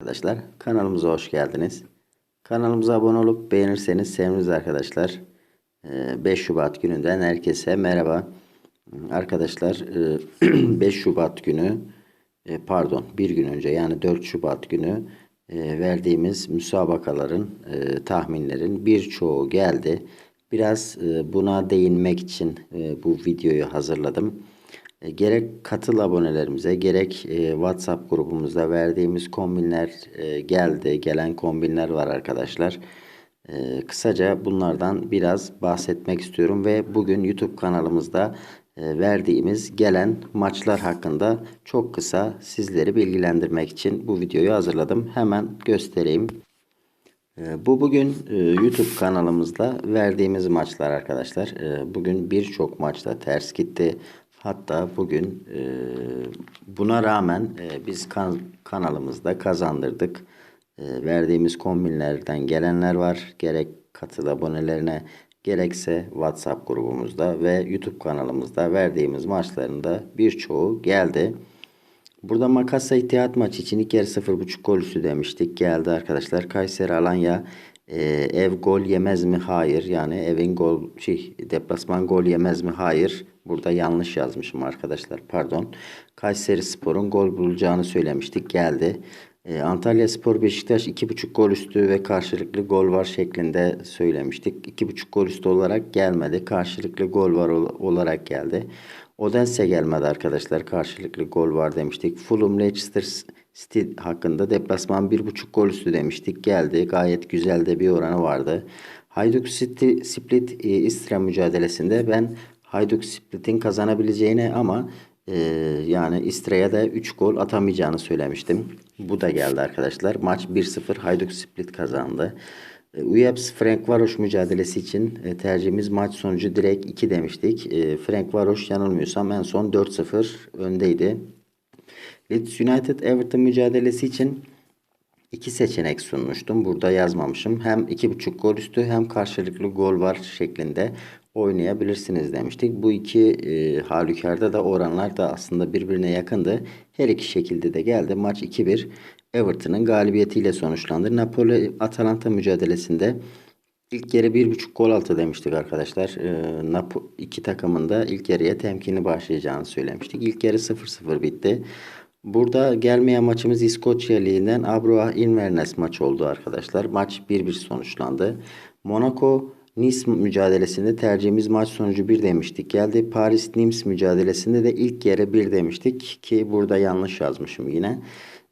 Arkadaşlar kanalımıza hoş geldiniz. Kanalımıza abone olup beğenirseniz seviniriz arkadaşlar. Ee, 5 Şubat gününden herkese merhaba. Arkadaşlar e, 5 Şubat günü e, pardon bir gün önce yani 4 Şubat günü e, verdiğimiz müsabakaların e, tahminlerin birçoğu geldi. Biraz e, buna değinmek için e, bu videoyu hazırladım. E, Gerek katıl abonelerimize gerek e, WhatsApp grubumuzda verdiğimiz kombinler e, geldi. Gelen kombinler var arkadaşlar. Kısaca bunlardan biraz bahsetmek istiyorum ve bugün YouTube kanalımızda verdiğimiz gelen maçlar hakkında çok kısa sizleri bilgilendirmek için bu videoyu hazırladım. Hemen göstereyim. Bu bugün YouTube kanalımızda verdiğimiz maçlar arkadaşlar. Bugün birçok maçta ters gitti. Hatta bugün e, buna rağmen e, biz kan- kanalımızda kazandırdık. E, Verdiğimiz kombinlerden gelenler var. Gerek katıl abonelerine gerekse WhatsApp grubumuzda ve YouTube kanalımızda verdiğimiz maçların da birçoğu geldi. Burada Makasa İttihat maçı için ilk yarı 0.5 gol üstü demiştik. Geldi arkadaşlar. Kayseri Alanya e, ev gol yemez mi? Hayır. Yani evin gol şey deplasman gol yemez mi? Hayır. Burada yanlış yazmışım arkadaşlar. Pardon. Kayseri Spor'un gol bulacağını söylemiştik. Geldi. E, Antalya Spor Beşiktaş 2.5 gol üstü ve karşılıklı gol var şeklinde söylemiştik. 2.5 gol üstü olarak gelmedi. Karşılıklı gol var ol- olarak geldi. Odense gelmedi arkadaşlar. Karşılıklı gol var demiştik. Fulham Leicester City hakkında deplasman 1.5 gol üstü demiştik. Geldi. Gayet güzel de bir oranı vardı. Hajduk City Split e, İstra mücadelesinde ben Hajduk Split'in kazanabileceğini ama e, yani İstra'ya da 3 gol atamayacağını söylemiştim. Bu da geldi arkadaşlar. Maç 1-0 Hajduk Split kazandı. E, Uyaps Frank Varoş mücadelesi için e, tercihimiz maç sonucu direkt 2 demiştik. E, Frank Varoş yanılmıyorsam en son 4-0 öndeydi. Leeds United Everton mücadelesi için iki seçenek sunmuştum. Burada yazmamışım. Hem 2.5 gol üstü hem karşılıklı gol var şeklinde oynayabilirsiniz demiştik. Bu iki e, halükarda da oranlar da aslında birbirine yakındı. Her iki şekilde de geldi. Maç 2-1 Everton'ın galibiyetiyle sonuçlandı. Napoli Atalanta mücadelesinde ilk yarı 1.5 gol altı demiştik arkadaşlar. E, Napo iki takımın da ilk yarıya temkinli başlayacağını söylemiştik. İlk yarı 0-0 bitti. Burada gelmeyen maçımız İskoçya Ligi'nden Abroa Inverness maç oldu arkadaşlar. Maç 1-1 sonuçlandı. Monaco Nice mücadelesinde tercihimiz maç sonucu 1 demiştik. Geldi Paris Nice mücadelesinde de ilk yarı 1 demiştik ki burada yanlış yazmışım yine.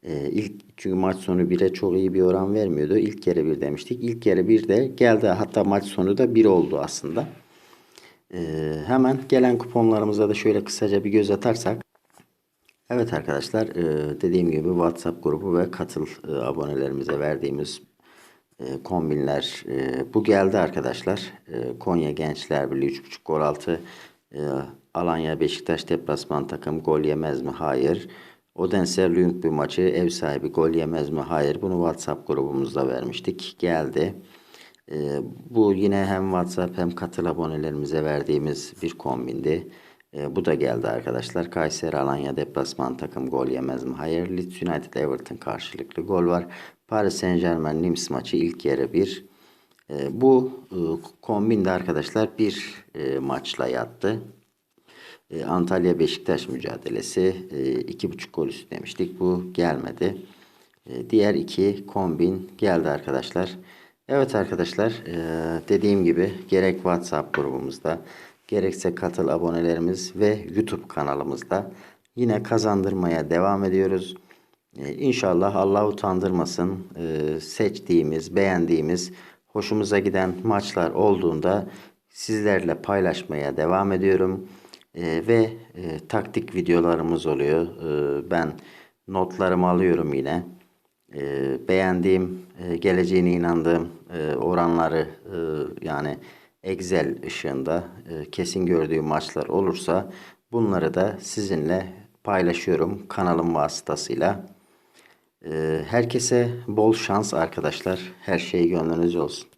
Ee, ilk çünkü maç sonu 1'e çok iyi bir oran vermiyordu. İlk yarı 1 demiştik. İlk yarı 1 de geldi. Hatta maç sonu da 1 oldu aslında. Ee, hemen gelen kuponlarımıza da şöyle kısaca bir göz atarsak. Evet arkadaşlar e, dediğim gibi WhatsApp grubu ve katıl e, abonelerimize verdiğimiz e, kombinler bu geldi arkadaşlar. Konya Gençler Birliği 3.5 gol altı Alanya Beşiktaş deplasman takım gol yemez mi? Hayır. Odense Lyngby maçı ev sahibi gol yemez mi? Hayır. Bunu WhatsApp grubumuzda vermiştik. Geldi. Bu yine hem WhatsApp hem katıl abonelerimize verdiğimiz bir kombindi. E, bu da geldi arkadaşlar. Kayseri Alanya deplasman takım gol yemez mi? Hayır. Leeds United Everton karşılıklı gol var. Paris Saint Germain Nice maçı ilk yarı 1. E, bu e, kombin de arkadaşlar bir e, maçla yattı. E, Antalya Beşiktaş mücadelesi e, iki buçuk gol üstü demiştik. Bu gelmedi. E, diğer iki kombin geldi arkadaşlar. Evet arkadaşlar e, dediğim gibi gerek WhatsApp grubumuzda gerekse katıl abonelerimiz ve YouTube kanalımızda yine kazandırmaya devam ediyoruz. E, İnşallah Allah utandırmasın. E, seçtiğimiz, beğendiğimiz, hoşumuza giden maçlar olduğunda sizlerle paylaşmaya devam ediyorum. E, ve e, taktik videolarımız oluyor. E, ben notlarımı alıyorum yine. Beğendiğim, e, geleceğine inandığım e, oranları e, yani Excel ışığında e, kesin gördüğüm maçlar olursa bunları da sizinle paylaşıyorum kanalım vasıtasıyla. Ee, Herkese bol şans arkadaşlar. Her şey gönlünüzce olsun.